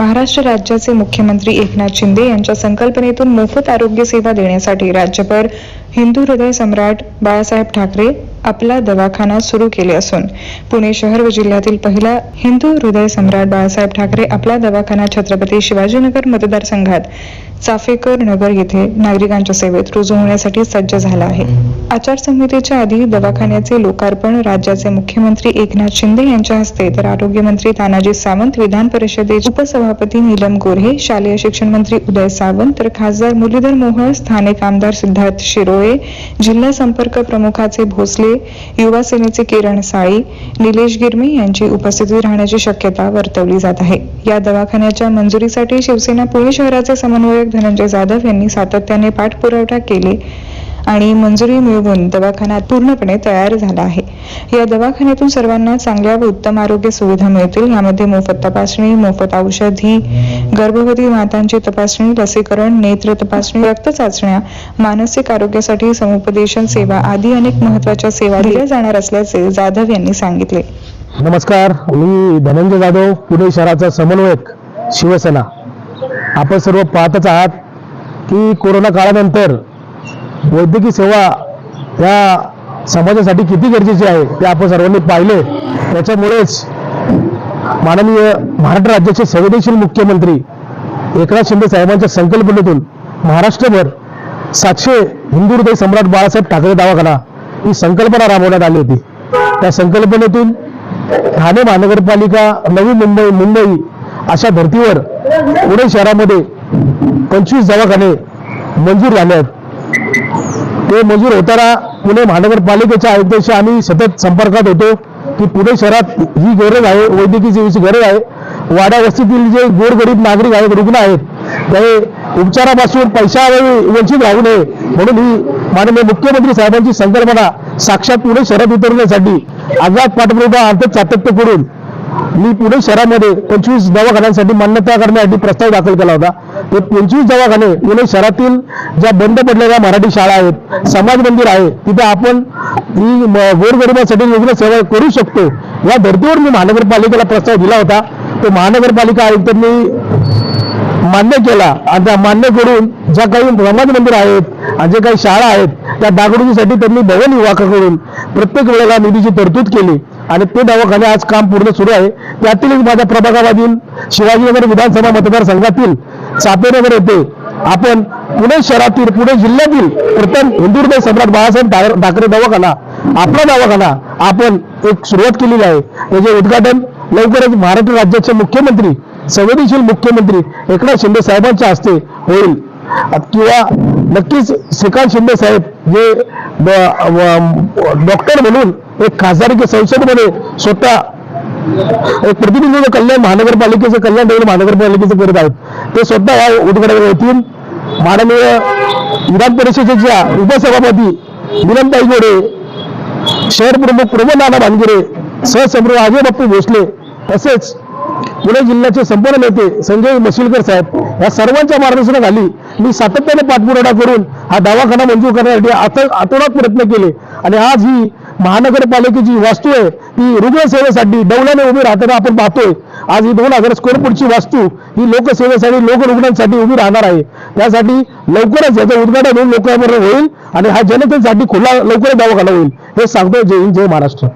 महाराष्ट्र राज्याचे मुख्यमंत्री एकनाथ शिंदे यांच्या संकल्पनेतून मोफत आरोग्य सेवा देण्यासाठी राज्यभर हिंदू हृदय सम्राट बाळासाहेब ठाकरे आपला दवाखाना सुरू केले असून पुणे शहर व जिल्ह्यातील पहिला हिंदू हृदय सम्राट बाळासाहेब ठाकरे आपला दवाखाना छत्रपती शिवाजीनगर मतदारसंघात चाफेकर नगर येथे नागरिकांच्या सेवेत रुजू होण्यासाठी सज्ज झाला आहे. आचारसंहितेच्या आधी दवाखान्याचे लोकार्पण राज्याचे मुख्यमंत्री एकनाथ शिंदे यांच्या हस्ते तर आरोग्यमंत्री तानाजी सावंत विधान परिषदेचे उपसभापती नीलम गोऱ्हे शालेय शिक्षण मंत्री उदय सावंत तर खासदार मुरलीधर मोहोळ स्थानिक आमदार सिद्धार्थ शिरोळे जिल्हा संपर्क प्रमुखाचे भोसले युवा सेनेचे किरण साळी निलेश गिरमे यांची उपस्थिती राहण्याची शक्यता वर्तवली जात आहे. या दवाखान्याच्या मंजुरीसाठी शिवसेना पुणे शहराचे समन्वयक धनंजय जाधव यांनी सातत्याने पाठपुरावा केले आणि मंजुरी मिळवून दवाखाना पूर्णपणे तयार झाला आहे. या दवाखान्यातून सर्वांना चांगल्या व उत्तम आरोग्य सुविधा मिळतील. यामध्ये मोफत तपासणी मोफत औषधी गर्भवती मातांची तपासणी लसीकरण नेत्र तपासणी रक्त चाचण्या मानसिक आरोग्यासाठी समुपदेशन सेवा आदी अनेक महत्त्वाच्या सेवा दिल्या जाणार असल्याचे जाधव यांनी सांगितले. नमस्कार. मी धनंजय जाधव पुणे शहराचा समन्वयक शिवसेना. आपण सर्व पाहतच आहात की कोरोना काळानंतर वैद्यकीय सेवा या समाजासाठी किती गरजेची आहे ते आपण सर्वांनी पाहिले. त्याच्यामुळेच माननीय महाराष्ट्र राज्याचे संवेदनशील मुख्यमंत्री एकनाथ शिंदे साहेबांच्या संकल्पनेतून महाराष्ट्रभर सातशे हिंदू हृदय सम्राट बाळासाहेब ठाकरे दवाखाना ही संकल्पना राबवण्यात आली होती. त्या संकल्पनेतून ठाणे महानगरपालिका नवी मुंबई मुंबई अशा धर्तीवर पुणे शहरामध्ये पंचवीस दवाखाने मंजूर झाले आहेत. ते मंजूर होताना पुणे महानगरपालिकेच्या आयुक्तांशी आम्ही सतत संपर्कात होतो की पुणे शहरात ही गरज आहे वैद्यकीय सेवेची गरज आहे. वाडा वस्तीतील जे गोरगरीब नागरिक आहेत रुग्ण आहेत ते उपचारापासून पैसा वंचित राहू नये म्हणून ही माननीय मुख्यमंत्री साहेबांची संकल्पना साक्षात पुणे शहरात उतरण्यासाठी आघात पाठपुरावा अर्थात सातत्य करून मी पुणे शहरामध्ये पंचवीस दवाखान्यांसाठी मान्यता करण्यासाठी प्रस्ताव दाखल केला होता. ते पंचवीस दवाखाने पुणे शहरातील ज्या बंद पडलेल्या मराठी शाळा आहेत समाज मंदिर आहे तिथे आपण ही गोरगरिबांसाठी सेवा करू शकतो. या धर्तीवर मी महानगरपालिकेला प्रस्ताव दिला होता. तो महानगरपालिका आयुक्तांनी मान्य केला आणि त्या मान्य करून ज्या काही समाज मंदिर आहेत आणि जे काही शाळा आहेत त्या दागडुकीसाठी त्यांनी भवन विभागाकडून प्रत्येक वेळेला निधीची तरतूद केली. आणि ते दवाखाने आज काम पूर्ण सुरू आहे. त्यातील एक माझ्या प्रभागामधील शिवाजीनगर विधानसभा मतदारसंघातील चापेनगर येथे आपण पुणे शहरातील पुणे जिल्ह्यातील प्रथम हिंदू सम्राट बाळासाहेब ठाकरे दवाखाना आपला दवाखाना आपण एक सुरुवात केलेली आहे. त्याचे उद्घाटन लवकरच महाराष्ट्र राज्याचे मुख्यमंत्री संवेदनशील मुख्यमंत्री एकनाथ शिंदे साहेबांच्या हस्ते होईल. किंवा नक्कीच श्रीकांत शिंदे साहेब जे डॉक्टर म्हणून एक खासदारकी संसदमध्ये स्वतः एक प्रतिनिधित्व कल्याण महानगरपालिकेचं कल्याण देऊन महानगरपालिकेचं करत आहेत. ते स्वतः या उद्घाटनाला येतील. माननीय विधान परिषदेच्या उपसभापती निलमताई गोरे शहर प्रमुख प्रमोद नाना भानगिरे सहसंप्रमुख अजय बाप्पू भोसले तसेच पुणे जिल्ह्याचे संपूर्ण नेते संजय मशिलकर साहेब या सर्वांच्या मार्गदर्शनाखाली मी सातत्याने पाठपुरावा करून हा दवाखाना मंजूर करण्यासाठी आत- प्रयत्न केले. आणि आज ही महानगरपालिकेची वास्तू आहे ती रुग्णसेवेसाठी डौलाने उभी राहताना आपण पाहतोय. आज ही दोन हजार स्क्वेअर फूटची वास्तू ही लोकसेवेसाठी लोकरुग्णांसाठी उभी राहणार आहे. त्यासाठी लवकरच याचं उद्घाटन होऊन लोकांबरोबर होईल आणि हा जनतेसाठी खुला लवकरच दवाखाना होईल. हे सांगतो जय हिंद जय महाराष्ट्र.